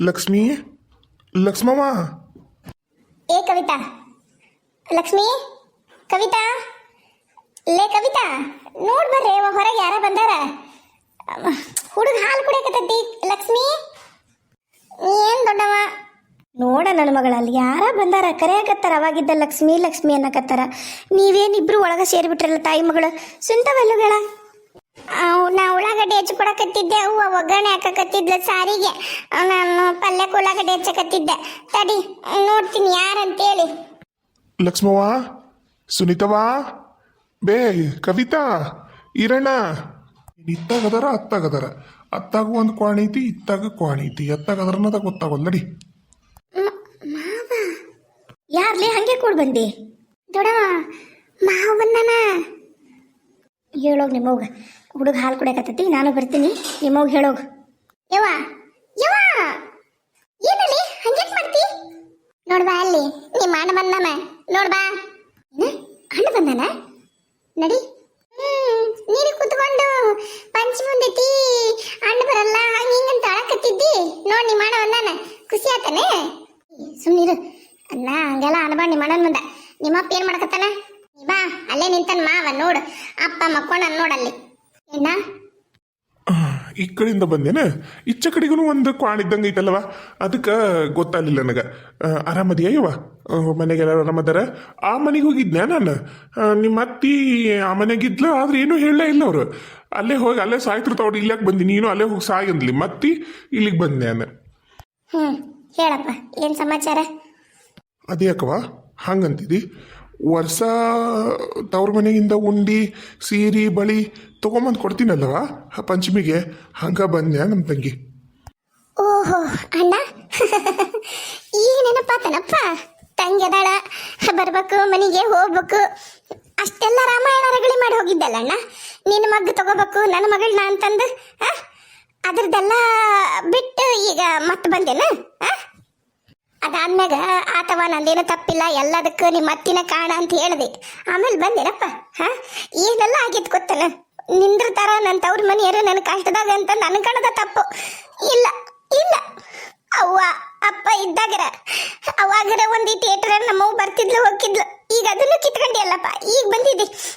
ಲಕ್ಷ್ಮಿ? ಲಕ್ಷ್ಮವ್ವ ಏ, ಕವಿತಾ. ಲಕ್ಷ್ಮಿ? ಕವಿತಾ? ಲೇ, ಕವಿತಾ, ನೋಡ್ ಬರ್ರಿ ಹೊರಗೆ ಯಾರ ಬಂದಾರ. ಹುಡುಗ ಹಾಲು ಕುಡಿಯಕತ್ತೈತಿ. ಲಕ್ಷ್ಮಿ? ಏನ್ ದೊಡ್ಡವ? ನೋಡ ನನ್ನ ಮಗಳಲ್ಲಿ ಯಾರ ಬಂದಾರ, ಕರೆಯಕತ್ತಾರ, ಅವಾಗಿದ್ದ ಲಕ್ಷ್ಮಿ ಲಕ್ಷ್ಮಿ ಅನ್ನಕತ್ತಾರ. ನೀವೇನಿಬ್ರು ಒಳಗ ಸೇರಿಬಿಟ್ರಲ್ಲ ತಾಯಿ ಮಗಳು? ಸುಂತವಲ್ಲುಗಳ ನಾ ಉಳ್ಳಾಗಡ್ಡಿ ಹೆಚ್ಚು ಕೊಡಕತ್ತಿದ್ದೆ, ಅವ್ವ ಒಗ್ಗರಣೆ ಹಾಕಕತ್ತಿದ್ಲ ಸಾರಿಗೆ. ನಾನು ಪಲ್ಯಕ್ಕೆ ಉಳ್ಳಾಗಡ್ಡಿ ಹೆಚ್ಚಕತ್ತಿದ್ದೆ ತಡಿ ನೋಡ್ತೀನಿ ಯಾರಂತೇಳಿ. ಲಕ್ಷ್ಮವ್ವ ಸುನೀತವ್ವ ಬೇ ಕವಿತಾ ಇರಣ ಇತ್ತಾಗದಾರ ಅತ್ತಗದರ. ಅತ್ತಾಗ ಒಂದು ಕ್ವಾಣಿ ಐತಿ ಇತ್ತಾಗ ಕ್ವಾಣಿ ಐತಿ ಅನ್ನೋದ ಗೊತ್ತಾಗೋಲ್ಲ ನಡಿ. ಯಾರ್ಲಿ ಹಂಗೆ ಕೂಡ ಬಂದಿ? ದೊಡವ ಮಾವ ಬಂದನ ಹೇಳೋಗ್ ನಿಮ್ಮೋಗ ಹುಡುಗ ಹಾಲು ಕುಡಿಯಕತ್ತತಿ ನಾನು ಬರ್ತೀನಿ. ನಿಮ್ಮೋಗ ಹೇಳೋಗ. ಯವ್ವ ಯವ್ವ ಏನಲ್ಲಿ ಹಂಗೆ ಮಾಡ್ತಿ ನೋಡ್ಬಾ ಅಲ್ಲಿ ನಿಮ್ಮ ಬಂದಮ್ಮ ನೋಡ್ಬಾ? ಅಣ್ಣ ಬಂದನ? ನಡಿ. ನೀನು ಕುತ್ಕೊಂಡು ಪಂಚ ಮುಂದೈತಿ ಅಣ್ಣ ಬರಲ್ಲ, ಹಂಗ ಹಿಂಗಂತ ಅಳಕತ್ತಿದ್ದಿ. ನೋಡ್ ನೀ ಮಾಡ ಬಂದಾನ. ಖುಷಿ ಆತನೆ? ಸುಮ್ಮನಿರು ಅಣ್ಣ, ಹಂಗೆಲ್ಲ ಅನ್ಬಾ ನಿಮ್ಮ ಅಣ್ಣನ ಮುಂದ. ನಿಮ್ಮಪ್ಪ ಏನ್ ನೀ ಬಾ, ಅಲ್ಲೇ ನಿಂತನ್ ಮಾವ, ನೋಡು. ಅಪ್ಪ ಮಕ್ಕೊಂಡ ನೋಡಲ್ಲಿ ಏನ? ಈ ಕಡೆಯಿಂದ ಬಂದೇನ? ಇಚ್ಚ ಕಡೆಗೂ ಒಂದು ಕ್ವಾಣ್ ಇದ್ದಂಗೆ ಐತಲ್ವ ಅದಕ್ಕೆ ಗೊತ್ತಾಗಲಿಲ್ಲ ನನಗೆ. ಆರಾಮದಿಯವ ಮನೆಗೆಲ್ಲ ಆರಾಮದಾರ? ಆ ಮನೆಗೆ ಹೋಗಿದ್ನ ನಾನು? ನಿಮ್ಮ ಅತ್ತಿ ಆ ಮನೆಗಿದ್ಲು ಆದ್ರೆ ಏನೂ ಹೇಳಲೇ ಇಲ್ಲ ಅವರು. ಅಲ್ಲೇ ಹೋಗಿ ಅಲ್ಲೇ ಸಾಯ್ತಿರ್ತಾವ್ರು ಇಲ್ಲಾಕ್ ಬಂದಿ? ನೀನು ಅಲ್ಲೇ ಹೋಗಿ ಸಾಯ್ ಅಂದ್ಲಿ. ಮತ್ತಿ ಇಲ್ಲಿಗೆ ಬಂದೆ ನಾನು? ಹ್ಞೂ ಹೇಳಪ್ಪ. ಏನು ಸಮಾಚಾರ? ಅದೇ ಅಕ್ಕವಾ ಹಂಗಂತಿದಿ. ವರ್ಷ ತವ್ರ ಮನೆಯಿಂದ ಉಂಡಿ, ಸೀರೆ, ಬಳಿ ತೊಗೊಂಬಂದು ಆ ಪಂಚಮಿಗೆ. ಹಂಗ ಬಂದ್ಯಾ ನಮ್ಮ ತಂಗಿ? ಓಹೋ, ಅಣ್ಣ. ಈಗ ನೆನಪಾತನಪ್ಪ ತಂಗ್ಯದಾಳ ಬರ್ಬೇಕು, ಮನೆಗೆ ಹೋಗ್ಬೇಕು. ಅಷ್ಟೆಲ್ಲ ರಾಮಾಯಣ ರಗಳಿ ಮಾಡಿ ಹೋಗಿದ್ದಲ್ಲ ಅಣ್ಣ? ನಿನ್ನ ಮಗ್ ತಗೋಬೇಕು ನನ್ನ ಮಗಳನ್ನ ಅಂತಂದು? ಅದ್ರದ್ದೆಲ್ಲ ಬಿಟ್ಟು ಈಗ ಮತ್ತೆ ಬಂದೇನ? ಅದಾದ್ಮ್ಯಾಗ ಆತವ ನಂದೇನು ತಪ್ಪಿಲ್ಲ, ಎಲ್ಲದಕ್ಕೂ ನಿಮ್ಮ ಅತ್ತಿನ ಕಾರಣ ಅಂತ ಹೇಳಿದೆ. ಆಮೇಲೆ ಬಂದೇನಪ್ಪ, ಹಾ, ಏನೆಲ್ಲ ಆಗಿತ್ತು ಗೊತ್ತನ? ತರ ನನ್ನ ತವ್ರ ಮನೆಯರು ನನ್ನ ಕಷ್ಟದಾಗ ಅಂತ ನನ್ನ ಕಣದ ತಪ್ಪು. ಇಲ್ಲ ಇಲ್ಲ. ಅವ್ವ, ಅಪ್ಪ ಇದ್ದಾಗರ ಅವಾಗರ ಒಂದು ಈ ಥಿಯೇಟರ್ ನಮ್ಮವ್ ಬರ್ತಿದ್ಲು ಹೋಗಿದ್ಲು ಈಗ ಅದನ್ನು ಕಿತ್ಕೊಂಡಿಯಲ್ಲಪ್ಪ ಈಗ ಬಂದಿದ್ದಿ.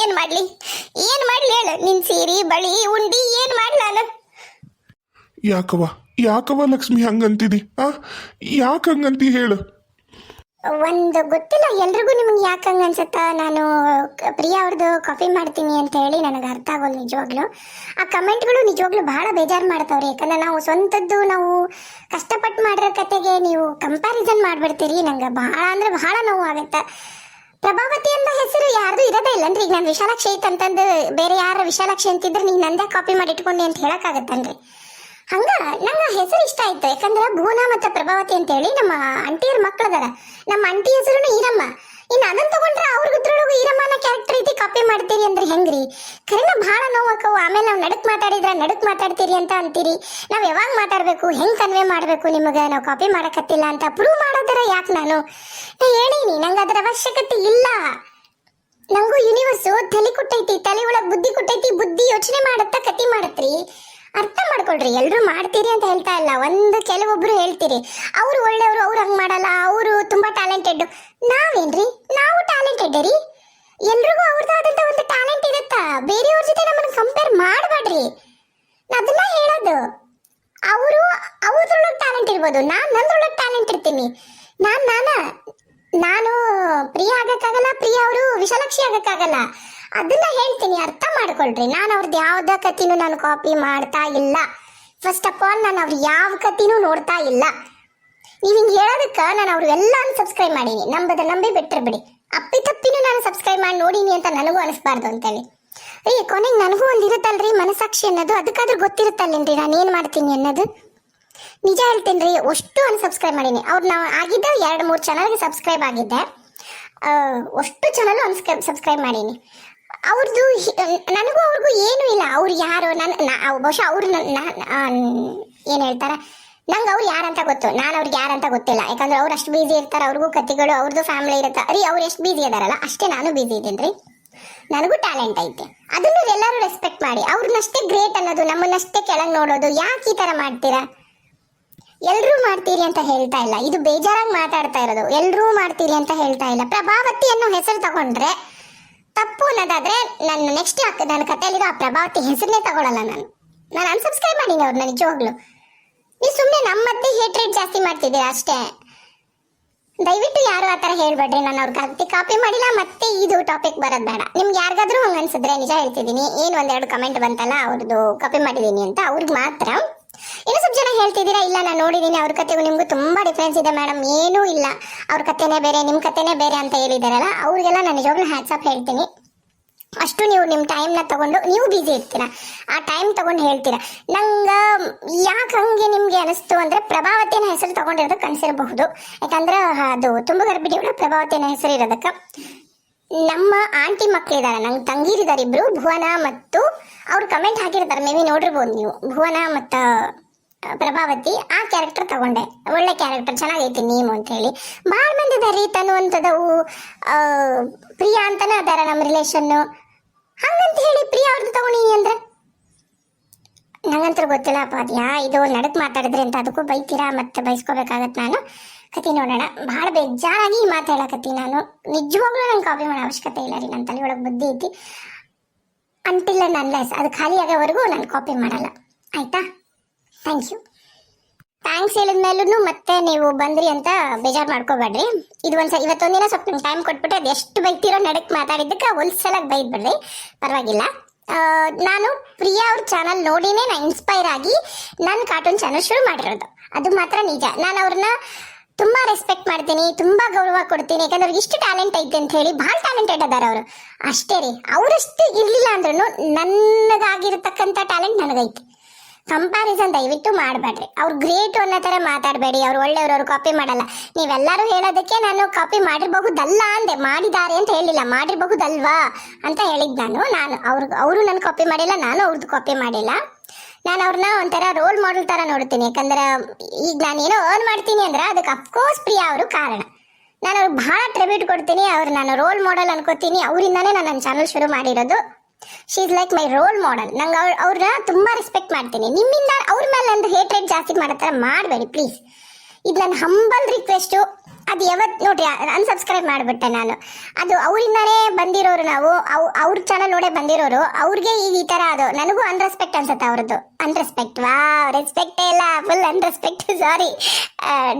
ಏನು ಮಾಡ್ಲಿ, ಏನು ಮಾಡಲಿ ಹೇಳು, ನಿನ್ ಸೀರೆ, ಬಳಿ, ಉಂಡಿ, ಏನು ಮಾಡ್ಲ ನಾನು? ಯಾಕವ ಲಕ್ಷ್ಮಿ ಹಂಗಂತಿದಿ? ಆ? ಯಾಕೆ ಹಂಗಂತಿ ಹೇಳು? ಒಂದು ಗೊತ್ತಿಲ್ಲ, ಎಲ್ರಿಗೂ ನಿಮ್ಗೆ ಯಾಕೆ ಹಂಗ ಅನ್ಸುತ್ತ ನಾನು ಪ್ರಿಯಾ ಅವ್ರದ್ದು ಕಾಫಿ ಮಾಡ್ತೀನಿ ಅಂತ ಹೇಳಿ ನನಗೆ ಅರ್ಥ ಆಗೋಲ್ಲ ನಿಜವಾಗ್ಲೂ. ಆ ಕಮೆಂಟ್ಗಳು ನಿಜವಾಗ್ಲೂ ಬಹಳ ಬೇಜಾರು ಮಾಡ್ತಾವ್ರಿ. ಯಾಕಂದ್ರೆ ನಾವು ಸ್ವಂತದ್ದು, ನಾವು ಕಷ್ಟಪಟ್ಟು ಮಾಡಿರೋ ಕತೆಗೆ ನೀವು ಕಂಪ್ಯಾರಿಸನ್ ಮಾಡ್ಬಿಡ್ತೀರಿ. ನಂಗೆ ಬಹಳ ಅಂದ್ರೆ ಬಹಳ ನೋವು ಆಗುತ್ತೆ. ಪ್ರಭಾವತಿ ಅಂತ ಹೆಸರು ಯಾರ್ದು ಇರೋದೇ ಇಲ್ಲ ಅಂದ್ರೆ, ಈಗ ನಾನು ವಿಶಾಲಾಕ್ಷಿ ಐತಂತಂದು ಬೇರೆ ಯಾರ ವಿಶಾಲಾಕ್ಷಿ ಅಂತಿದ್ರೆ ನೀನು ನಂದೇ ಕಾಪಿ ಮಾಡಿ ಇಟ್ಕೊಂಡಿ ಅಂತ ಹೇಳಕ್ಕಾಗತ್ತನ್ರಿ. ಹಂಗ ನಂಗ ಹೆಸರು ಇಷ್ಟ ಆಯ್ತು. ಯಾಕಂದ್ರೆ ಭುವನ ಮತ್ತೆ ಪ್ರಭಾವತಿ ಅಂತ ಹೇಳಿ ನಮ್ಮ ಅಂಟಿಯರ್ ಮಕ್ಕಳದಾರ ನಮ್ಮ ಅಂಟಿ ಹೆಸರುನು ಈರಮ್ಮ. ಇನ್ನು ಅದನ್ನ ತಗೊಂಡ್ರೆ ಅವ್ರಿಗಿದ್ರೊಳಗು ಈರಮ್ಮನ ಕ್ಯಾರೆಕ್ಟರ್ ಐತಿ ಕಾಪಿ ಮಾಡ್ತೀರಿ ಅಂದ್ರೆ ಹೆಂಗ್ರಿ? ಕರೆನ ಬಹಳ ನೋವು ಆಕವು ಆಮೇಲೆ ನಾವು ನಡಕ್ ಮಾತಾಡಿದ್ರ ನಡಕ್ ಮಾತಾಡ್ತೀರಿ ಅಂತ ಅಂತೀರಿ. ನಾವು ಯಾವಾಗ ಮಾತಾಡ್ಬೇಕು, ಹೆಂಗ್ ಕನ್ವೆ ಮಾಡ್ಬೇಕು ನಿಮಗೆ? ನಾವು ಕಾಪಿ ಮಾಡಕತ್ತಿಲ್ಲ ಅಂತ ಪ್ರೂವ್ ಮಾಡೋದರ ಯಾಕೆ ನಾನು? ಹೇಳಿನಿ ನಂಗೆ ಅದರ ಅವಶ್ಯಕತೆ ಇಲ್ಲ. ನಂಗೂ ಯೂನಿವರ್ಸು ತಲೆ ಕೊಟ್ಟೈತಿ, ತಲೆ ಒಳಗೆ ಬುದ್ಧಿ ಕೊಟ್ಟೈತಿ, ಬುದ್ಧಿ ಯೋಚನೆ ಮಾಡತ್ತ ಕತಿ ಮಾಡತ್ರಿ. ಅರ್ಥ ಮಾಡ್ಕೊಳ್ರಿ ಎಲ್ಲರೂ ಮಾಡ್ತೀರಿ ಅಂತ ಹೇಳ್ತಾ ಇಲ್ಲ. ಒಂದು ಕೆಲವೊಬ್ರು ಹೇಳ್ತೀರಿ, ಅವ್ರು ಒಳ್ಳೆಯವರು, ಅವ್ರು ಹಂಗ್ ಮಾಡಲ್ಲ, ಅವರು ತುಂಬಾ ಟ್ಯಾಲೆಂಟೆಡ್ ನಾವೇನ್ರಿ? ನಾವು ಟ್ಯಾಲೆಂಟೆಡ್ ರೀ. ಎಲ್ರಿಗೂ ಅವ್ರದ್ದಾದಂತ ಒಂದು ಟ್ಯಾಲೆಂಟ್ ಇರುತ್ತಾ? ಬೇರೆಯವ್ರ ಜೊತೆ ನಮ್ಮನ್ನ ಕಂಪೇರ್ ಮಾಡಬೇಡ್ರಿ. ಅದನ್ನ ಹೇಳೋದು, ಅವರು ಅವ್ರದ್ರೊಳಗೆ ಟ್ಯಾಲೆಂಟ್ ಇರ್ಬೋದು, ನಾನು ನಂದ್ರೊಳಗೆ ಟ್ಯಾಲೆಂಟ್ ಇರ್ತೀನಿ. ನಾನು ನಾನು ನಾನು ಪ್ರಿಯ ಆಗಕ್ಕಾಗಲ್ಲ, ಪ್ರಿಯ ಅವರು ವಿಶಾಲಾಕ್ಷಿ ಆಗಕ್ಕಾಗಲ್ಲ. ಅದನ್ನ ಹೇಳ್ತೀನಿ, ಅರ್ಥ ಮಾಡ್ಕೊಳ್ರಿ. ನಾನು ಅವ್ರದ್ದು ಯಾವ್ದ ಕತಿನೂ ನಾನು ಕಾಪಿ ಮಾಡ್ತಾ ಇಲ್ಲ. ಫಸ್ಟ್ ಆಫ್ ಆಲ್ ನಾನು ಅವ್ರ ಯಾವ ಕಥೆನೂ ನೋಡ್ತಾ ಇಲ್ಲ. ನೀವು ಹಿಂಗೆ ಹೇಳೋದಕ್ಕೆ ನಾನು ಅವ್ರಿಗೆಲ್ಲ ಸಬ್ಸ್ಕ್ರೈಬ್ ಮಾಡೀನಿ. ನಂಬದ ನಂಬಿ ಬಿಟ್ಟರೆ ಬಿಡಿ. ಅಪ್ಪಿ ತಪ್ಪಿನೂ ನಾನು ಸಬ್ಸ್ಕ್ರೈಬ್ ಮಾಡಿ ನೋಡೀನಿ ಅಂತ ನನಗೂ ಅನಿಸ್ಬಾರ್ದು ಅಂತೇಳಿ. ರೀ, ಕೊನೆಗೆ ನನಗೂ ಒಂದು ಇರುತ್ತಲ್ರಿ ಮನಸ್ಸಾಕ್ಷಿ ಅನ್ನೋದು? ಅದಕ್ಕಾದ್ರೂ ಗೊತ್ತಿರುತ್ತಲ್ಲೇನ್ರಿ ನಾನು ಏನು ಮಾಡ್ತೀನಿ ಅನ್ನೋದು? ನಿಜ ಹೇಳ್ತೀನಿ ರೀ ಅಷ್ಟು ಅನ್ಸಬ್ಸ್ಕ್ರೈಬ್ ಮಾಡೀನಿ. ಅವ್ರು ನಾವು ಆಗಿದ್ದ ಎರಡು ಮೂರು ಚಾನಲ್ಗೆ ಸಬ್ಸ್ಕ್ರೈಬ್ ಆಗಿದ್ದೆ. ಅಷ್ಟು ಚಾನಲ್ ಅನ್ಸ್ಕ್ರೈಬ್ ಸಬ್ಸ್ಕ್ರೈಬ್ ಮಾಡೀನಿ. ಅವ್ರದ್ದು ನನಗೂ ಅವ್ರಿಗೂ ಏನೂ ಇಲ್ಲ. ಅವ್ರು ಯಾರು ನನ್ನ ಬಹುಶಃ ಅವ್ರು ಏನು ಹೇಳ್ತಾರೆ? ನಂಗೆ ಅವ್ರು ಯಾರಂತ ಗೊತ್ತು. ನಾನು ಅವ್ರಿಗೆ ಯಾರಂತ ಗೊತ್ತಿಲ್ಲ. ಯಾಕಂದ್ರೆ ಅವ್ರು ಅಷ್ಟು ಬಿಸಿ ಇರ್ತಾರೆ. ಅವ್ರಿಗೂ ಕತಿಗಳು ಅವ್ರದ್ದು ಫ್ಯಾಮಿಲಿ ಇರುತ್ತೆ. ರೀ, ಅವ್ರು ಎಷ್ಟು ಬ್ಯುಸಿ ಇದಾರಲ್ಲ ಅಷ್ಟೇ ನಾನು ಬ್ಯುಸಿ ಇದ್ದೀನಿ ರೀ. ನನಗೂ ಟ್ಯಾಲೆಂಟ್ ಐತೆ. ಅದನ್ನು ಎಲ್ಲರೂ ರೆಸ್ಪೆಕ್ಟ್ ಮಾಡಿ. ಅವ್ರನ್ನಷ್ಟೇ ಗ್ರೇಟ್ ಅನ್ನೋದು, ನಮ್ಮನ್ನಷ್ಟೇ ಕೆಳಗೆ ನೋಡೋದು, ಯಾಕೆ ಈ ಥರ ಮಾಡ್ತೀರಾ? ಎಲ್ಲರೂ ಮಾಡ್ತೀರಿ ಅಂತ ಹೇಳ್ತಾ ಇಲ್ಲ. ಇದು ಬೇಜಾರಾಗಿ ಮಾತಾಡ್ತಾ ಇರೋದು. ಎಲ್ಲರೂ ಮಾಡ್ತೀರಿ ಅಂತ ಹೇಳ್ತಾ ಇಲ್ಲ. ಪ್ರಭಾವತಿ ಅನ್ನೋ ಹೆಸರು ತಗೊಂಡ್ರೆ ತಪ್ಪು ಅನ್ನೋದಾದ್ರೆ ನಾನು ನೆಕ್ಸ್ಟ್ ನನ್ನ ಕಥೆಯಲ್ಲಿರೋ ಆ ಪ್ರಭಾವತಿ ಹೆಸರನ್ನೇ ತಗೊಳ್ಳಲ್ಲ ನಾನು. ನಾನು ಅನ್ಸಬ್ಸ್ಕ್ರೈಬ್ ಮಾಡೀನಿ ಅವ್ರನ್ನ ನಿಜವಾಗ್ಲು. ನೀವು ಸುಮ್ಮನೆ ನಮ್ಮ ಮತ್ತೆ ಹೇಟ್ರೇಟ್ ಜಾಸ್ತಿ ಮಾಡ್ತಿದ್ದೀರಾ ಅಷ್ಟೇ. ದಯವಿಟ್ಟು ಯಾರು ಆ ಥರ ಹೇಳ್ಬೇಡ್ರಿ, ನಾನು ಅವ್ರಿಗೆ ಕಾಪಿ ಮಾಡಿಲ್ಲ, ಮತ್ತೆ ಇದು ಟಾಪಿಕ್ ಬರೋದು ಬೇಡ. ನಿಮ್ಗೆ ಯಾರಿಗಾದ್ರೂ ಹಂಗೆ ಅನ್ಸಿದ್ರೆ ನಿಜ ಹೇಳ್ತಿದ್ದೀನಿ. ಏನು ಒಂದೆರಡು ಕಮೆಂಟ್ ಬಂತಲ್ಲ ಅವ್ರದ್ದು ಕಾಪಿ ಮಾಡಿದ್ದೀನಿ ಅಂತ, ಅವ್ರಿಗೆ ಮಾತ್ರ ಇನ್ನು ಸ್ವಲ್ಪ ಜನ ಹೇಳ್ತಿದ್ದೀರಾ, ಇಲ್ಲ, ನಾನು ನೋಡಿದ್ದೀನಿ, ಅವ್ರ ಕತೆಗೂ ನಿಮಗೂ ತುಂಬ ಡಿಫ್ರೆನ್ಸ್ ಇದೆ ಮೇಡಮ್ ಏನೂ ಇಲ್ಲ. ಅವ್ರ ಕತೆನೇ ಬೇರೆ ನಿಮ್ಮ ಕತೆನೇ ಬೇರೆ ಅಂತ ಹೇಳಿದಾರಲ್ಲ, ಅವ್ರಿಗೆಲ್ಲ ನಾನು ನಿಜವಾಗ್ಲೂ ಹ್ಯಾಟ್ಸಪ್ ಹೇಳ್ತೀನಿ. ಅಷ್ಟು ನೀವು ನಿಮ್ಮ ಟೈಮ್ನ ತಗೊಂಡು ನೀವು ಬ್ಯುಸಿ ಇರ್ತೀರಾ. ಆ ಟೈಮ್ ತಗೊಂಡು ಹೇಳ್ತೀರಾ. ನಂಗೆ ಯಾಕೆ ಹಂಗೆ ನಿಮಗೆ ಅನಿಸ್ತು ಅಂದರೆ ಪ್ರಭಾವತಿನ ಹೆಸರು ತಗೊಂಡಿರೋದಕ್ಕೆ ಅನಿಸಿರಬಹುದು ಯಾಕಂದ್ರೆ, ಅದು ತುಂಬ ಗರ್ಭಿಣಿಗಳ ಪ್ರಭಾವತಿನ ಹೆಸರು ಇರೋದಕ್ಕೆ. ನಮ್ಮ ಆಂಟಿ ಮಕ್ಕಳಿದ್ದಾರೆ ನಂಗೆ ತಂಗಿರಿದ್ದಾರೆ ಇಬ್ಬರು ಭುವನ ಮತ್ತು ಅವ್ರು ಕಮೆಂಟ್ ಹಾಕಿರ್ತಾರೆ ಮೇ ಬಿ ನೋಡಿರ್ಬೋದು ನೀವು. ಭುವನ ಮತ್ತು ಪ್ರಭಾವತಿ ಆ ಕ್ಯಾರೆಕ್ಟರ್ ತಗೊಂಡೆ. ಒಳ್ಳೆ ಕ್ಯಾರೆಕ್ಟರ್ ಚೆನ್ನಾಗೈತಿ ನೀಮು ಅಂತ ಹೇಳಿ. ಭಾಳ ಮಂದಿ ಇದಾರೆ ರೀ ತನ್ನುವಂಥದ್ದವು ಆ, ಪ್ರಿಯಾ ಅಂತಾನೆ ಅದಾರ ನಮ್ಮ ರಿಲೇಷನ್ನು ಹಂಗಂತ ಹೇಳಿ ಪ್ರಿಯಾ ಅವ್ರದ್ದು ತಗೊಂಡಿ ಅಂದ್ರೆ? ನಂಗಂತೂ ಗೊತ್ತಿಲ್ಲಪ್ಪ ಅದು ಯಾ ಇದು ನಡಕ್ ಮಾತಾಡಿದ್ರಿ ಅಂತ ಅದಕ್ಕೂ ಬೈತೀರಾ ಮತ್ತೆ ಬೈಸ್ಕೋಬೇಕಾಗತ್ತೆ ನಾನು? ಕತಿ ನೋಡೋಣ. ಭಾಳ ಬೇಜಾರಾಗಿ ಈ ಮಾತು ಹೇಳಕತ್ತಿ ನಾನು. ನಿಜವಾಗ್ಲೂ ನಂಗೆ ಕಾಪಿ ಮಾಡೋ ಅವಶ್ಯಕತೆ ಇಲ್ಲ ರೀ ನನ್ನ ತಲೆ ಒಳಗೆ ಬುದ್ಧಿ ಐತಿ. ಅಂಟಿಲ್ಲ ಅನ್ಲೆಸ್ ಅದು ಖಾಲಿ ಆಗೋವರೆಗೂ ನಾನು ಕಾಪಿ ಮಾಡಲ್ಲ. ಆಯಿತಾ? ಥ್ಯಾಂಕ್ ಯು ಥ್ಯಾಂಕ್ಸ್ ಹೇಳಿದ ಮೇಲೂ ಮತ್ತೆ ನೀವು ಬಂದ್ರಿ ಅಂತ ಬೇಜಾರು ಮಾಡ್ಕೋಬೇಡ್ರಿ. ಇದು ಒಂದ್ಸಲ ಇವತ್ತೊಂದಿನ ಸ್ವಲ್ಪ ನಿಮ್ಗೆ ಟೈಮ್ ಕೊಟ್ಬಿಟ್ಟು ಅದು ಎಷ್ಟು ಬೈತಿರೋ ನಡಕ್ ಮಾತಾಡಿದ್ದಕ್ಕೆ ಒಂದ್ಸಲ ಬೈದ್ಬಿಡ್ರಿ. ಪರವಾಗಿಲ್ಲ. ನಾನು ಪ್ರಿಯಾ ಅವ್ರ ಚಾನಲ್ ನೋಡಿನೇ ನಾನು ಇನ್ಸ್ಪೈರ್ ಆಗಿ ನನ್ನ ಕಾರ್ಟೂನ್ ಚಾನಲ್ ಶುರು ಮಾಡಿರೋದು. ಅದು ಮಾತ್ರ ನಿಜ. ನಾನು ಅವ್ರನ್ನ ತುಂಬಾ ರೆಸ್ಪೆಕ್ಟ್ ಮಾಡ್ತೀನಿ, ತುಂಬಾ ಗೌರವ ಕೊಡ್ತೀನಿ, ಯಾಕಂದ್ರೆ ಅವ್ರಿಗೆ ಇಷ್ಟು ಟ್ಯಾಲೆಂಟ್ ಐತೆ ಅಂತ ಹೇಳಿ ಭಾಳ ಟ್ಯಾಲೆಂಟೆಡ್ ಅದಾರ ಅವರು. ಅಷ್ಟೇ ರೀ, ಅವರಷ್ಟು ಇರಲಿಲ್ಲ ಅಂದ್ರೂ ನನ್ನದಾಗಿರತಕ್ಕಂಥ ಟ್ಯಾಲೆಂಟ್ ನನಗೈತಿ. ಕಂಪ್ಯಾರಿಸನ್ ದಯವಿಟ್ಟು ಮಾಡಬೇಡ್ರಿ. ಅವ್ರು ಗ್ರೇಟ್ ಅನ್ನೋ ಥರ ಮಾತಾಡಬೇಡಿ, ಅವ್ರು ಒಳ್ಳೆಯವರು, ಅವ್ರು ಕಾಪಿ ಮಾಡಲ್ಲ. ನೀವೆಲ್ಲರೂ ಹೇಳೋದಕ್ಕೆ ನಾನು ಕಾಪಿ ಮಾಡಿರಬಹುದಲ್ಲ ಅಂದೆ, ಮಾಡಿದ್ದಾರೆ ಅಂತ ಹೇಳಿಲ್ಲ, ಮಾಡಿರಬಹುದಲ್ವಾ ಅಂತ ಹೇಳಿದ್ ನಾನು ನಾನು ಅವ್ರಿಗೆ ಅವರು ನನ್ನ ಕಾಪಿ ಮಾಡಿಲ್ಲ, ನಾನು ಅವ್ರದ್ದು ಕಾಪಿ ಮಾಡಿಲ್ಲ. ನಾನು ಅವ್ರನ್ನ ಒಂಥರ ರೋಲ್ ಮಾಡೆಲ್ ತರ ನೋಡ್ತೀನಿ. ಯಾಕಂದ್ರೆ, ಈಗ ನಾನು ಏನೋ ಅರ್ನ್ ಮಾಡ್ತೀನಿ ಅಂದ್ರೆ ಅದಕ್ಕೆ ಅಫ್ಕೋರ್ಸ್ ಪ್ರಿಯಾ ಅವರು ಕಾರಣ. ನಾನು ಅವ್ರಿಗೆ ಬಹಳ ಟ್ರಿಬ್ಯೂಟ್ ಕೊಡ್ತೀನಿ, ಅವ್ರು ನಾನು ರೋಲ್ ಮಾಡೆಲ್ ಅನ್ಕೋತೀನಿ, ಅವರಿಂದಾನೇ ನಾನು ನನ್ನ ಚಾನಲ್ ಶುರು ಮಾಡಿರೋದು. She is like my role model ನಂಗೆ ಅವ್ರ, ಅವ್ರನ್ನ ತುಂಬ ರೆಸ್ಪೆಕ್ಟ್ ಮಾಡ್ತೀನಿ. ನಿಮ್ಮಿಂದ ಅವ್ರ ಮೇಲೆ ನಂದು ಹೇಟ್ರೇಟ್ ಜಾಸ್ತಿ ಮಾಡೋ ಥರ ಮಾಡಬೇಡಿ ಪ್ಲೀಸ್ ಇದು ನನ್ನ ಹಂಬಲ್ ರಿಕ್ವೆಸ್ಟು ಅದು ಯಾವತ್ತು ನೋಡ್ರಿ ಅನ್ಸಬ್ಸ್ಕ್ರೈಬ್ ಮಾಡಿಬಿಟ್ಟೆ ನಾನು. ಅದು ಅವರಿಂದಾನೇ ಬಂದಿರೋರು ನಾವು, ಅವ್, ಅವ್ರ ಚಾನಲ್ ನೋಡೇ ಬಂದಿರೋರು. ಅವ್ರಿಗೆ ಈಗ ಈ ತರ ಅದು. ನನಗೂ ಅನ್ರೆಸ್ಪೆಕ್ಟ್ ಅನ್ಸುತ್ತೆ ಅವ್ರದ್ದು. ಅನ್ರೆಸ್ಪೆಕ್ಟ್ ವಾ ರೆಸ್ಪೆಕ್ಟೇ ಇಲ್ಲ ಫುಲ್ ಅನ್ರೆಸ್ಪೆಕ್ಟ್ ಸಾರಿ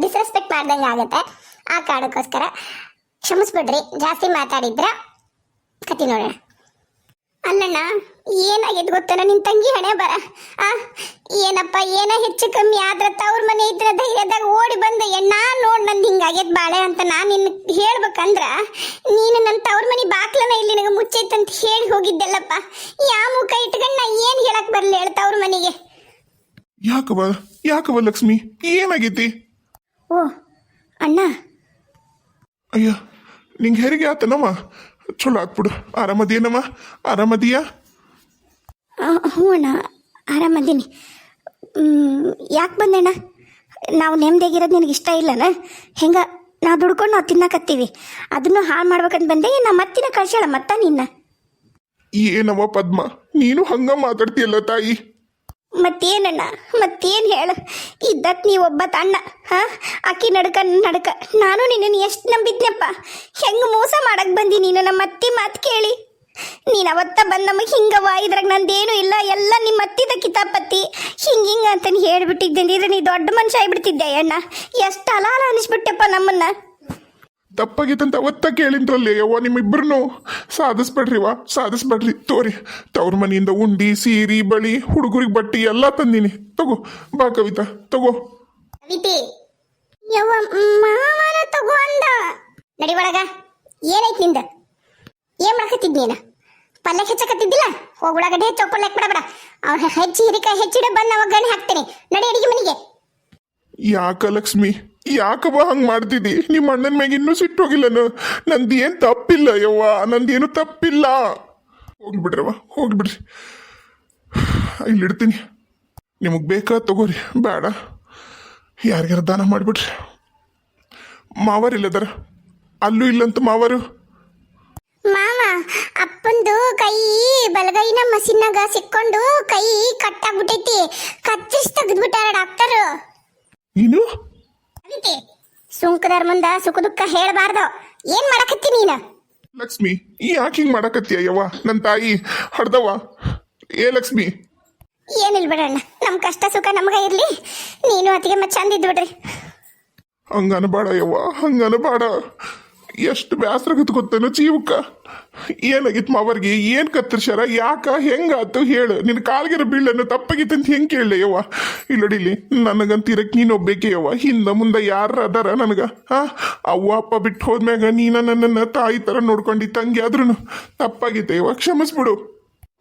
ಡಿಸ್ರೆಸ್ಪೆಕ್ಟ್ ಮಾಡ್ದಂಗೆ ಆಗುತ್ತೆ. ಆ ಕಾರಣಕ್ಕೋಸ್ಕರ ಕ್ಷಮಿಸ್ಬಿಡ್ರಿ, ಜಾಸ್ತಿ ಮಾತಾಡಿದ್ರೆ ಕತಿ ನೋಡೋಣ. ಅಲ್ಲಣ್ಣ ಏನಾಗಿದೆ ಗೊತ್ತನ? ನಿನ್ ತಂಗಿ ಹಣೆ ಬರ, ಆ? ಏನಪ್ಪ, ಏನ ಹೆಚ್ಚು ಕಮ್ಮಿ ಆದ್ರೆ ತವ್ರ ಮನೆ ಇದ್ರ ಧೈರ್ಯದಾಗ ಓಡಿ ಹಿಂಗಾಗ್ಯದ ಬಾಳೆ ಅಂತ ನಾನು ನಿನ್ನ ಹೇಳ್ಬೇಕಂದ್ರ ನೀನು ನನ್ನ ತವ್ರ ಮನೆ ಬಾಕ್ಲನ ಇಲ್ಲಿ ನನಗೆ ಮುಚ್ಚೈತಂತ ಹೇಳಿ ಹೋಗಿದ್ದೆಲ್ಲಪ್ಪ. ಯಾವ ಮುಖ ಇಟ್ಕೊಂಡು ನಾ ಏನ್ ಹೇಳಕ್ ಬರ್ಲಿ ಹೇಳ ತವ್ರ ಮನೆಗೆ. ಯಾಕವ ಯಾಕವ ಲಕ್ಷ್ಮಿ? ಏನಾಗೈತಿ? ಓ ಅಣ್ಣ. ಅಯ್ಯ ನಿಂಗೆ ಹೆರಿಗೆ ಆತನಮ್ಮ ಚಲೋ ಆಗ್ಬಿಡು. ಆರಾಮದೇನಮ್ಮ ಆರಾಮದಿಯಾ? ಹ್ಞೂ ಅಣ್ಣ. ಆರಾಮದೀನಿ. ಯಾಕೆ ಬಂದಣ್ಣ ನಾವು ನೆಮ್ಮದಿಯಾಗಿರೋದು ನಿನಗೆ ಇಷ್ಟ ಇಲ್ಲನ? ಹೆಂಗ ನಾವು ದುಡ್ಕೊಂಡು ನಾವು ತಿನ್ನಕತ್ತೀವಿ. ಅದನ್ನು ಹಾಳು ಮಾಡ್ಬೇಕಂತ ಬಂದೆ ನಮ್ಮ ಮತ್ತಿನ ಕಳ್ಸ್ಯಾಳ ಮತ್ತ ನಿನ್ನ? ಏನವ ಪದ್ಮ? ನೀನು ಹಂಗ ಮಾತಾಡ್ತೀಯಲ್ಲ ತಾಯಿ? ಮತ್ತೇನಣ್ಣ ಮತ್ತೇನು ಹೇಳು? ಇದ್ದತ್ ನೀ ಒಬ್ಬ ತಣ್ಣ ಹಾ? ಅಕ್ಕಿ ನಡ್ಕ ನಡ್ಕ. ನಾನು ನಿನ್ನನ್ನು ಎಷ್ಟು ನಂಬಿದ್ನಪ್ಪ? ಹೆಂಗೆ ಮೋಸ ಮಾಡಕ್ ಬಂದಿ ನೀನು? ನಮ್ಮ ಅತ್ತಿ ಮಾತು ಕೇಳಿ. ನೀನು ಅವತ್ತ ಬಂದು ನಮಗೆ ಹಿಂಗವ ಇದ್ರಾಗ ನಂದೇನು ಇಲ್ಲ. ಎಲ್ಲ ನಿಮ್ಮ ಅತ್ತಿದ ಕಿತಾಪತ್ತಿ ಹಿಂಗೆ ಹಿಂಗೆ ಅಂತಂದು ಹೇಳ್ಬಿಟ್ಟಿದ್ದೆ ನೀ ದೊಡ್ಡ ಮನುಷ್ಯ ಆಗಿಬಿಡ್ತಿದ್ದೆ ಅಣ್ಣ. ಎಷ್ಟು ಅಲಾಲ ಅನಿಸ್ಬಿಟ್ಟೆಪ್ಪ ನಮ್ಮನ್ನ. ತಪ್ಪಾಗಿತ್ತಂತ ಒತ್ತ ಕೇಳಿದ್ರಲ್ಲಿ ಯವ್ವ ನಿಮ್ಮಿಬ್ಬರನ್ನು ಸಾಧಿಸ್ಬೇಡ್ರಿವ ಸಾಧಿಸ್ಬೇಡ್ರಿ. ತೋರಿ ತವ್ರ ಮನೆಯಿಂದ ಉಂಡಿ ಸೀರಿ ಬಳಿ ಹುಡುಗರಿಗೆ ಬಟ್ಟಿ ಎಲ್ಲ ತಂದೀನಿ. ತಗೋ ಬಾ ಕವಿತಾ ತಗೋ. ಕವಿತೆ. ಯವ್ವ ಮಾವನ ತಗೋ ಅಂದ. ನಡಿ ಒಳಗ. ಏನೈತ್ನಿಂದ? ಏನ್ ಮಾಡಕತ್ತಿದ್ ನೀನ ಪಲ್ಯ ಹೆಚ್ಚಕತ್ತಿದ್ದಿಲ್ಲ? ಹೋಗ್ ಒಳಗಡೆ ಹೆಚ್ಚು ಒಪ್ಪಲ್ಲಕ್ ಬಿಡ ಬಿಡ ಅವ್ನ ಹೆಚ್ಚಿ ಹಿರಿಕ ಹೆಚ್ಚಿಡ ಬಂದು ಅವಾಗ ಗಣಿ ಹಾಕ್ತೇನೆ. ನಡಿ ಅಡಿಗೆ ಮನೆಗೆ. ಯಾಕ ಲಕ್ಷ್ಮಿ? ಯಾಕವ ಹಂಗ್ ಮಾಡ್ತಿದ್ದಿ? ನಿಮ್ಮ ಅಣ್ಣನ ಮ್ಯಾಗ ಇನ್ನೂ ಸಿಟ್ಟೋಗಿಲ್ಲನು ನಂದು ಏನ್ ತಪ್ಪಿಲ್ಲ ಯವ್ವ. ನಂದೇನು ತಪ್ಪಿಲ್ಲ. ಹೋಗ್ಬಿಡ್ರವ ಹೋಗ್ಬಿಡ್ರಿ. ಇಲ್ಲಿಡ್ತೀನಿ ನಿಮಗೆ ಬೇಕಾ ತಗೋರಿ. ಬೇಡ. ಯಾರಿಗಾರ ದಾನ ಮಾಡಿಬಿಡ್ರಿ. ಇಲ್ಲದರ ಅಲ್ಲೂ ಇಲ್ಲಂತ ಮಾವರು? ಮಾವ ಅಪ್ಪಂದು ಕೈ ಬಲಗೈನ ಮಸಿನಾಗ ಸಿಕ್ಕೊಂಡು ಕೈ ಕಟ್ಟಾಗ್ಬಿಟ್ಟೈತಿ. ಕತ್ತಿಸ್ ತೆಗೆದ್ಬಿಟ್ಟಾರ ಡಾಕ್ಟರ್. ಏನು? ಸುಂಕದ ಸುಂಕದರ್ ಮುಂದ ಸುಖ ದುಃಖ ಹೇಳಬಾರ್ದು. ಏನ್ ಮಾಡಕತ್ತಿ ನೀನು? ಲಕ್ಷ್ಮಿ ಈ ಯಾಕೆ ಹಿಂಗ್ ಮಾಡಕತ್ತೀಯ ಯವ್ವ ನನ್ನ ತಾಯಿ ಹಡ್ದವ್ವ ಏ ಲಕ್ಷ್ಮಿ. ಏನಿಲ್ಲ ಬಿಡಣ್ಣ ನಮ್ ಕಷ್ಟ ಸುಖ ನಮಗ ಇರ್ಲಿ. ನೀನು ಅತಿಗೆ ಚಂದ ಇದ್ದ್ಬಿಟೇ ಬಿಡ್ರಿ. ಹಂಗನಬೇಡ ಯವ್ವ ಹಂಗನಬೇಡ. ಎಷ್ಟು ಬ್ಯಾಸ್ರಾಗತ್ ಗೊತ್ತೇನು ಜೀವಕ್ಕ? ಏನಾಗಿತ್ತು ಮಾವರ್ಗೆ? ಏನು ಕತ್ತರ್ಸ್ಯಾರ ಯಾಕ? ಹೆಂಗಾತು? ಹೇಳು. ನಿನ್ನ ಕಾಲ್ಗಿರ ಬೀಳನ್ನು ತಪ್ಪಾಗಿತ್ತಂತ ಹೆಂಗ್ ಕೇಳಲೆ ಯವ್ವ? ಇಲ್ಲಡಿಲಿ ನನಗಂತ ಇರಕ್ ನೀನು ಒಬ್ಬೇಕೆ ಯವ್ವ. ಹಿಂದೆ ಮುಂದೆ ಯಾರು ಅದಾರ ನನಗೆ? ಹಾಂ? ಅವ್ವ, ಅಪ್ಪ ಬಿಟ್ಟು ಹೋದ್ಮ್ಯಾಗ ನೀನ ನನ್ನನ್ನು ತಾಯಿ ಥರ ನೋಡ್ಕೊಂಡಿ ತಂಗಿ ಆದ್ರೂ ತಪ್ಪಾಗಿತ್ತೆ ಯವ್ವ. ಕ್ಷಮಿಸ್ಬಿಡು.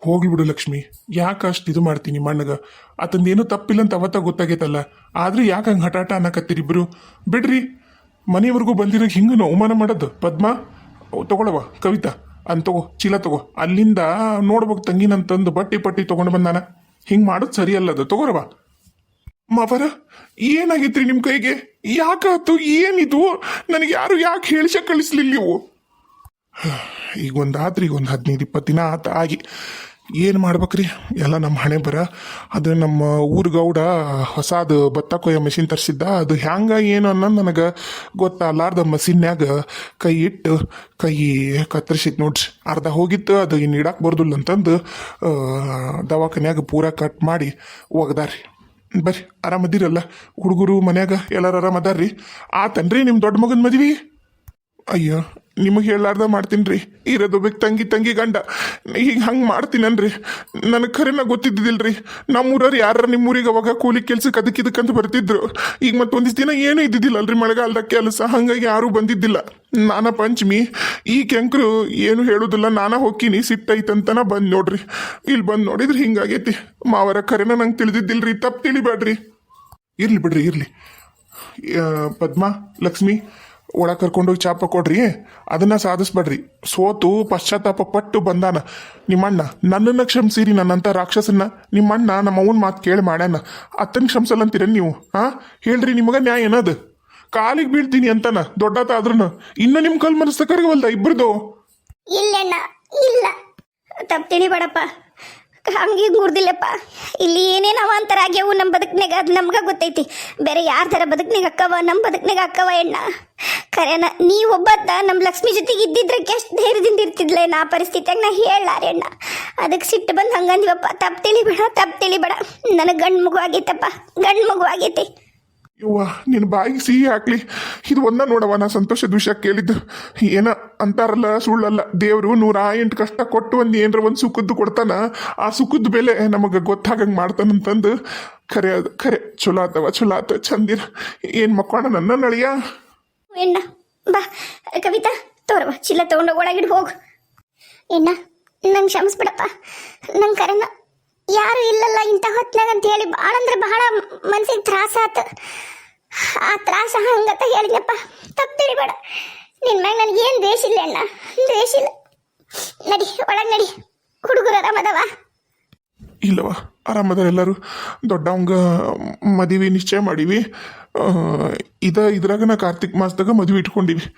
ಹೋಗ್ಲಿ ಬಿಡು ಲಕ್ಷ್ಮಿ. ಯಾಕೆ ಅಷ್ಟು ಇದು ಮಾಡ್ತೀನಿ ಮಣ್ಣಗ ಆತಂದೇನು ತಪ್ಪಿಲ್ಲ ಅಂತ ಅವತ್ತ ಗೊತ್ತಾಗೈತಲ್ಲ. ಆದ್ರೆ ಯಾಕೆ ಹಂಗೆ ಹಠಾಟ ಅನ್ನಕತ್ತೀರಿ ಇಬ್ರು ಬಿಡ್ರಿ. ಮನೆಯವರೆಗೂ ಬಂದಿರೋ ಹಿಂಗೆ ಅವಮಾನ ಮಾಡೋದು. ಪದ್ಮ ತಗೊಳವ ಕವಿತಾ ಅಂತ ತಗೋ, ಚೀಲ ತಗೋ. ಅಲ್ಲಿಂದ ನೋಡ್ಬೇಕು ತಂಗಿನಂತಂದು ಬಟ್ಟಿ ಪಟ್ಟಿ ತಗೊಂಡು ಬಂದಾನ. ಹಿಂಗೆ ಮಾಡೋದು ಸರಿಯಲ್ಲದು ತಗೋರವ ಮಾವರ ಏನಾಗಿತ್ರಿ ನಿಮ್ಮ ಕೈಗೆ? ಯಾಕಾತು? ಏನಿದು? ನನಗೆ ಯಾರು ಯಾಕೆ ಹೇಳಿಸ ಕಳಿಸ್ಲಿಲ್ಲ ನೀವು? ಈಗ ಒಂದು ಆತ್ರಿ, ಈಗ ಒಂದು ಹದಿನೈದು, ಇಪ್ಪತ್ತು ದಿನ ಆತ ಆಗಿ. ಏನು ಮಾಡ್ಬೇಕ್ರಿ? ಎಲ್ಲ ನಮ್ಮ ಹಣೆ ಬರ. ಅದು ನಮ್ಮ ಊರ್ಗೌಡ ಗೌಡ ಹೊಸಾದು ಭತ್ತ ಕೊಯ್ಯೋ ಮೆಷಿನ್ ತರಿಸಿದ್ದ. ಅದು ಹ್ಯಾಂಗ, ಏನು ಅನ್ನೋದು ನನಗೆ ಗೊತ್ತಲ್ಲಾರ್ದ ಮಷಿನ್ಯಾಗ ಕೈ ಇಟ್ಟು ಕೈ ಕತ್ತರಿಸಿದ್ ನೋಡ್ರಿ. ಅರ್ಧ ಹೋಗಿತ್ತು, ಅದು ಇನ್ನು ಇಡಕ್ಕೆ ಬರ್ದಿಲ್ಲ ಅಂತಂದು ದವಾಖಾನ್ಯಾಗ ಪೂರ ಕಟ್ ಮಾಡಿ ಒಗ್ದಾರಿ ಬರ್ರಿ, ಆರಾಮದಿರಲ್ಲ ಹುಡುಗರು ಮನ್ಯಾಗ? ಎಲ್ಲರೂ ಆರಾಮದಾರ್ರಿ? ಆತನ್ರಿ ನಿಮ್ಮ ದೊಡ್ಡ ಮಗನ ಮದ್ವಿ? ಅಯ್ಯೋ, ನಿಮಗೆ ಹೇಳಾರ್ದ ಮಾಡ್ತೀನಿ ರೀ ಇರೋದು ಬೇಕು ತಂಗಿ ತಂಗಿ ಗಂಡ. ಈಗ ಹಂಗೆ ಮಾಡ್ತೀನನ್ರಿ? ನನಗೆ ಖರೇನ ಗೊತ್ತಿದ್ದಿಲ್ಲರಿ ನಮ್ಮೂರವ್ರು ನಿಮ್ಮ ನಿಮ್ಮೂರಿಗೆ ಅವಾಗ ಕೂಲಿ ಕೆಲ್ಸಕ್ಕೆ ಅದಕ್ಕೆ ಇದಕ್ಕಂತ ಬರ್ತಿದ್ರು. ಈಗ ಮತ್ತೊಂದಿಷ್ಟು ದಿನ ಏನೂ ಇದ್ದಿದ್ದಿಲ್ಲ ಅಲ್ರಿ ಮಳೆಗಾಲದ ಕೆಲಸ ಹಂಗಾಗಿ ಯಾರೂ ಬಂದಿದ್ದಿಲ್ಲ. ನಾನ ಪಂಚಮಿ, ಈ ಕೆಂಕರು ಏನು ಹೇಳೋದಿಲ್ಲ. ನಾನ ಹೋಗ್ತೀನಿ ಸಿಟ್ಟೈತಂತನ ಬಂದು ನೋಡ್ರಿ. ಇಲ್ಲಿ ಬಂದು ನೋಡಿದ್ರೆ ಹಿಂಗಾಗೈತಿ. ಮಾವರ ಖರೇನ ನಂಗೆ ತಿಳಿದಿದ್ದಿಲ್ರಿ. ತಪ್ಪು ತಿಳಿಬೇಡ್ರಿ. ಇರಲಿ ಬಿಡ್ರಿ, ಇರಲಿ. ಪದ್ಮ, ಲಕ್ಷ್ಮಿ ಒಳ ಕರ್ಕೊಂಡೋಗಿ ಚಾಪ ಕೊಡ್ರಿ, ಅದನ್ನ ಸಾಧಿಸ್ಬೇಡ್ರಿ. ಸೋತು ಪಶ್ಚಾತ್ತಾಪ ಪಟ್ಟು ಬಂದಾನ ನಿಮ್ಮಣ್ಣ. ನನ್ನನ್ನು ಕ್ಷಮಿಸಿರಿ, ನನ್ನಂತ ರಾಕ್ಷಸನ್ನ ನಿಮ್ಮಣ್ಣ ನಮ್ಮ ಅವನ ಮಾತು ಕೇಳಿ ಮಾಡ್ಯಾನ. ಅತ್ತನ ಕ್ಷಮಿಸಲ್ಲಂತೀರ ನೀವು ಹಾ ಹೇಳ್ರಿ, ನಿಮಗೆ ನ್ಯಾಯ ಏನದು? ಕಾಲಿಗೆ ಬೀಳ್ತೀನಿ ಅಂತಾನ, ದೊಡ್ಡತ ಆದ್ರೂ ಇನ್ನು ನಿಮ್ಮ ಕಲ್ ಮನಸ್ಸು ಕರಗವಲ್ದ ಇಬ್ರದು? ಇಲ್ಲಣ್ಣ, ಇಲ್ಲ. ತಪ್ಪು ತಿಳಿಬೇಡಪ್ಪ. ಹಂಗೆ ಗುರ್ದಿಲ್ಲಪ್ಪ ಇಲ್ಲಿ ಏನೇನು ಅವಾಂತರ ಆಗ್ಯಾವು ನಮ್ಮ ಬದುಕ್ನಾಗ ಅದು ನಮ್ಗೆ ಗೊತ್ತೈತಿ. ಬೇರೆ ಯಾರ ಥರ ಬದುಕ್ನಾಗ ಅಕ್ಕವ ನಮ್ಮ ಬದುಕ್ನಾಗ ಅಕ್ಕವ ಎಣ್ಣ ಖರೇನ ನೀ ಒಬ್ಬತ್ತ ನಮ್ಮ ಲಕ್ಷ್ಮಿ ಜೊತೆಗೆ ಇದ್ದಿದ್ರೆ ಎಷ್ಟು ಧೈರ್ಯದಿಂದ ಇರ್ತಿದ್ಲೆ ನಾ ಪರಿಸ್ಥಿತಿಯಾಗ ನಾ ಹೇಳಾರೆ ಅಣ್ಣ. ಅದಕ್ಕೆ ಸಿಟ್ಟು ಬಂದು ಹಂಗಂದಿವಪ್ಪ ತಪ್ಪು ತಿಳಿಬೇಡ ತಪ್ಪು ತಿಳಿಬೇಡ. ನನಗೆ ಗಂಡು ಮಗು ಆಗೈತಪ್ಪ, ಗಂಡು ಮಗು ಆಗೈತಿ. ಇವ್ವ ನಿನ್ನ ಬಾಯಿಗೆ ಸಿಹಿ ಹಾಕ್ಲಿ. ಇದು ಒಂದ ನೋಡವ ನಾ ಸಂತೋಷದ ವಿಷಯ ಕೇಳಿದ್ದು. ಏನ ಅಂತಾರಲ್ಲ, ಸುಳ್ಳಲ್ಲ. ದೇವರು ನೂರ ಎಂಟು ಕಷ್ಟ ಕೊಟ್ಟು ಒಂದು ಏನರ ಒಂದು ಸುಖದ್ದು ಕೊಡ್ತಾನ, ಆ ಸುಖದ ಬೆಲೆ ನಮಗೆ ಗೊತ್ತಾಗಂಗೆ ಮಾಡ್ತಾನಂತಂದು ಖರೆ ಅದು ಖರೆ ಚಲೋ ಆತವ ಚಲೋ ಆತ ಚಂದಿರ. ಏನು ಮಕ್ಕೋಣ, ನನ್ನ ನಳಿಯ? ಎಣ್ಣ, ಬಾ. ಕವಿತಾ, ತೋರವ. ಚೀಲ ತಗೊಂಡು ಒಳಗಿಡ್ ಹೋಗು. ಎಣ್ಣ, ನಂಗೆ ಕ್ಷಮಿಸ್ಬಿಡಪ್ಪ. ನಂಗೆ ಕರೆನ ಯಾರು ಇಲ್ಲಲ್ಲ ಇಂಥ ಹೊತ್ನಾಗ ಅಂತ ಹೇಳಿ ಭಾಳ ಅಂದ್ರೆ ಬಹಳ ಮನ್ಸಿಗೆ ತ್ರಾಸ ಆತ. ಆ ತ್ರಾಸ ಹಂಗತ ಹೇಳಿದ್ನಪ್ಪ. ತಪ್ಪು ಬೇಡ. ನಿನ್ನ ಮ್ಯಾಗ ನನಗೇನು ದ್ವೇಷ ಇಲ್ಲ ಅಣ್ಣ ದ್ವೇಷ ಇಲ್ಲ. ನಡಿ, ಒಳಗೆ ನಡಿ. ಹುಡುಗರು ಆರಾಮದವ ಇಲ್ಲವ ಆರಾಮದ ಎಲ್ಲರೂ. ದೊಡ್ಡವಂಗ ಮದುವೆ ನಿಶ್ಚಯ ಮಾಡೀವಿ. ಇದ ಇದ್ರಾಗ ನಾ ಕಾರ್ತಿಕ್ ಮಾಸದಾಗ ಮದುವೆ ಇಟ್ಕೊಂಡಿವಿ.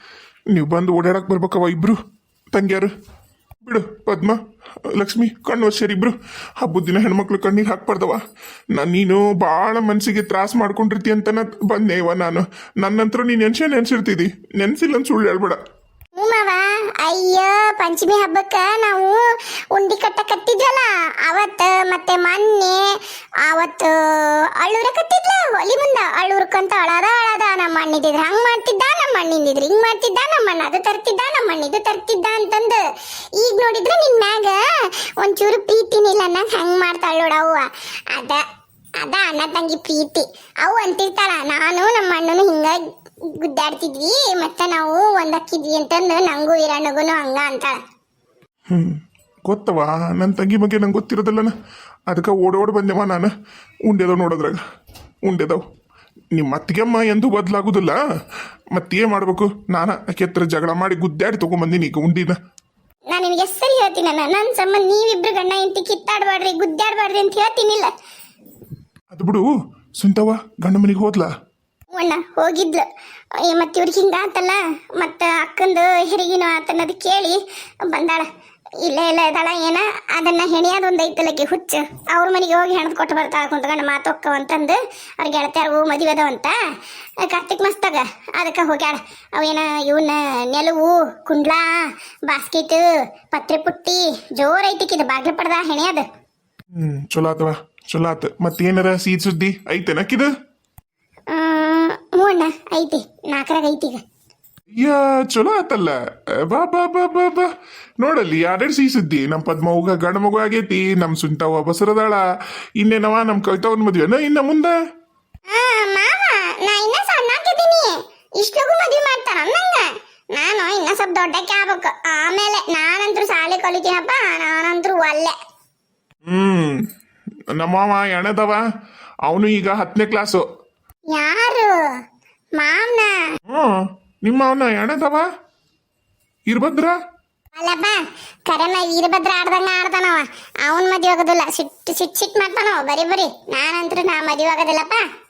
ನೀವು ಬಂದು ಓಡಾಡಕ್ಕೆ ಬರ್ಬೇಕವ ಇಬ್ರು. ತಂಗ್ಯಾರು. ಬಿಡು, ಪದ್ಮ, ಲಕ್ಷ್ಮಿ, ಕಣ್ಣು ವರ್ಷರಿ ಇಬ್ರು. ಹಬ್ಬದ ದಿನ ಹೆಣ್ಮಕ್ಳು ಕಣ್ಣಿಗೆ ಹಾಕ್ಬಾರ್ದವ ನಾನು ನೀನು ಭಾಳ ಮನಸ್ಸಿಗೆ ತ್ರಾಸ ಮಾಡ್ಕೊಂಡಿರ್ತಿ ಅಂತ ಬಂದೆ ಇವ ನಾನು. ನನ್ನಂತರ ನೀನು ನೆನ್ಸೇ ನೆನ್ಸಿರ್ತಿದಿ. ನೆನ್ಸಿಲ್ಲ ಅಂತ ಸುಳ್ಳು ಹೇಳ್ಬೇಡ. ಮಾವ ಅಯ್ಯೋ, ಪಂಚಮಿ ಹಬ್ಬಕ್ಕ ನಾವು ಉಂಡಿ ಕಟ್ಟ ಕಟ್ಟಿದ್ವಲ್ಲ, ಅವತ್ತ ಮತ್ತೆ ಮೊನ್ನೆ ಅವತ್ತು ಅಳ್ಳೂರ ಕಟ್ಟಿದ್ಲ, ಒಲಿ ಮುಂದ ಅಳ್ಳೂರ್ಕಂತ ಅಳದ ಅಳದ ನಮ್ಮ ಅಣ್ಣಿದ್ರ ಹಂಗ್ ಮಾಡ್ತಿದ್ದ ನಮ್ಮ ಅಣ್ಣಿದ್ರ ಹಿಂಗ್ ಮಾಡ್ತಿದ್ದ ನಮ್ಮ ಅಣ್ಣ, ಅದು ತರ್ತಿದ್ದ ನಮ್ಮ ಅಣ್ಣಿದು ತರ್ತಿದ್ದ ಅಂತಂದು. ಈಗ ನೋಡಿದ್ರೆ ನಿನ್ ಮ್ಯಾಗ ಒಂಚೂರು ಪ್ರೀತಿನಿಲ್ಲ ನಂಗೆ ಹಂಗ್ ಮಾಡ್ತಾಳ ನೋಡವ್ವ ಅದ ಅದ ಅಣ್ಣ ತಂಗಿ ಪ್ರೀತಿ. ಅವು ಅಂತಿರ್ತಾಳ, ನಾನು ನಮ್ಮ ಅಣ್ಣನು ಹಿಂಗ ಗುದ್ದಾಡ್ತಿದ್ವಿ ಮತ್ತೆ ನಾವು ಒಂದಕ್ಕಿದ್ವಿ ಅಂತಂದು ನಂಗೂ ಇರಣ್ಣಗೂ ಹಂಗ ಅಂತ. ಹ್ಮ್ ಗೊತ್ತವ ನನ್ನ ತಂಗಿ ಬಗ್ಗೆ ನಂಗೆ ಗೊತ್ತಿರೋದಿಲ್ಲನ. ಅದಕ್ಕೆ ಓಡೋಡ್ ಬಂದೆವ ನಾನು. ಉಂಡೆದವ್ ನೋಡೋದ್ರಾಗ. ಉಂಡೆದವ್. ನಿಮ್ಮ ಅತ್ತಿಗೆಮ್ಮ ಎಂದೂ ಬದಲಾಗುದಿಲ್ಲ. ಮತ್ತೇನು ಮಾಡ್ಬೇಕು? ನಾನ ಆಕೆ ಹತ್ರ ಜಗಳ ಮಾಡಿ ಗುದ್ದಾಡಿ ತಗೊಂಬಂದಿನಿ ಈಗ ಉಂಡಿನ. ನಾನು ನಿಮಗೆ ಸರಿ ಹೇಳ್ತೀನಿ ನಾನು ನನ್ನ ಸಂಬಂಧ ನೀವಿಬ್ರು ಗಂಡ ಇಂತಿ ಕಿತ್ತಾಡ್ಬಾಡ್ರಿ ಗುದ್ದಾಡ್ಬಾಡ್ರಿ ಅಂತ ಹೇಳ್ತೀನಿಲ್ಲ. ಅದು ಬಿಡು. ಸುಂತವ ಗಂಡ ಮನೆಗೆ ಹೋದ್ಲಾ? ಹ್ಞೂ ಅಣ್ಣ ಹೋಗಿದ್ಲು. ಮತ್ತೆ ಇವ್ರಿಗೆ ಹಿಂಗಾತಲ್ಲ ಮತ್ತೆ ಅಕ್ಕಂದು ಹೆರಿಗಿನೂ ಆತನ್ನದು ಕೇಳಿ ಬಂದಾಳ. ಇಲ್ಲ ಇಲ್ಲ ಇದಾಳ ಏನ? ಅದನ್ನ ಹೆಣಿಯೋದೊಂದು ಐತಲಕ್ಕೆ ಹುಚ್ಚ. ಅವ್ರ ಮನೆಗೆ ಹೋಗಿ ಹೆಣದ್ ಕೊಟ್ಟು ಬರ್ತಾಳ ಕುಂತ್ಕೊಂಡು ಮಾತೊಕ್ಕವ ಅಂತಂದು ಅವ್ರ ಗೆಳತಿಯಾರು ಮದುವೆ ಅದಾವಂತ ಕಾರ್ತಿಕ್ ಮಸ್ತಾಗ ಅದಕ್ಕೆ ಹೋಗ್ಯಾಳ. ಅವೇನ ಇವನ್ನ ನೆಲವು, ಕುಂಡ್ಲಾ, ಬಾಸ್ಕೆಟ್, ಪತ್ರೆ ಪುಟ್ಟಿ, ಜೋರ್ ಐತಿಕಿದ ಬಾಗಿಲು ಪಡ್ದ ಹೆಣಿಯಾದ. ಹ್ಮ್, ಚಲೋ ಆತವ, ಚಲೋ ಆತ. ಮತ್ತೇನಾರ ಸೀದ್ ಸುದ್ದಿ ಐತೆನಕ್ಕಿದು ಅಣ್ಣ ಐತಿ ನಾಲ್ಕರಾಗ ಐತಿ ಈಗ. ಅಯ್ಯ ಚಲೋ ಆತಲ್ಲ. ಬಾ ಬಾ ಬಾ ಬಾ ಬಾ. ನೋಡಲ್ಲಿ ಎರಡೆರಡು ಸಿಹಿ ಸುದ್ದಿ ನಮ್ಮ ಪದ್ಮವ್ಗ ಗಂಡ ಮಗು ಆಗೈತಿ ನಮ್ಮ ಸುಂಟವ ಬಸರದಾಳ. ಇನ್ನೇನವ ನಮ್ಮ ಕವಿತವನ್ ಮದ್ವೆನ ಇನ್ನ ಮುಂದೆ? ಆ, ಮಾವ ನಾ ಇನ್ನ ಸಣ್ಣಾಕಿದ್ದೀನಿ ಇಷ್ಟಗೂ ಮದ್ವೆ ಮಾಡ್ತಾರ ನಂಗ ನಾನು ಇನ್ನ ಸ್ವಲ್ಪ ದೊಡ್ಡಕ್ಕೆ ಆಗ್ಬೇಕು. ಆಮೇಲೆ ನಾನಂತರೂ ಸಾಲಿ ಕಲಿತೀನಪ್ಪ ನಾನಂತರೂ ಒಲ್ಲೆ. ಹ್ಮ್. ನಮ್ಮವ ಎಣದವ. ಅವನು ಈಗ ಹತ್ತನೇ ಕ್ಲಾಸು ಯಾರು ಮಾವನ. ಹ್ಮ್ ನಿಮ್ಮ ಅವನ ಎಣದವ? ಇರ್ಬದ್ರ ಅಲ್ಲಪ್ಪ ಕರೆನ ಇರ್ಬದ್ರ ಆಡ್ದಂಗ ಆಡ್ತಾನವ. ಅವನ್ ಮದಿ ಆಗೋದಿಲ್ಲ. ಸಿಟ್ ಸಿಟ್ ಸಿಟ್ ಮಾಡ್ತಾನವ. ಬರೀ ಬರೀ. ನಾನಂತ್ರ ನಾ ಮದ್ವೆ ಆಗೋದಿಲ್ಲಪ್ಪ.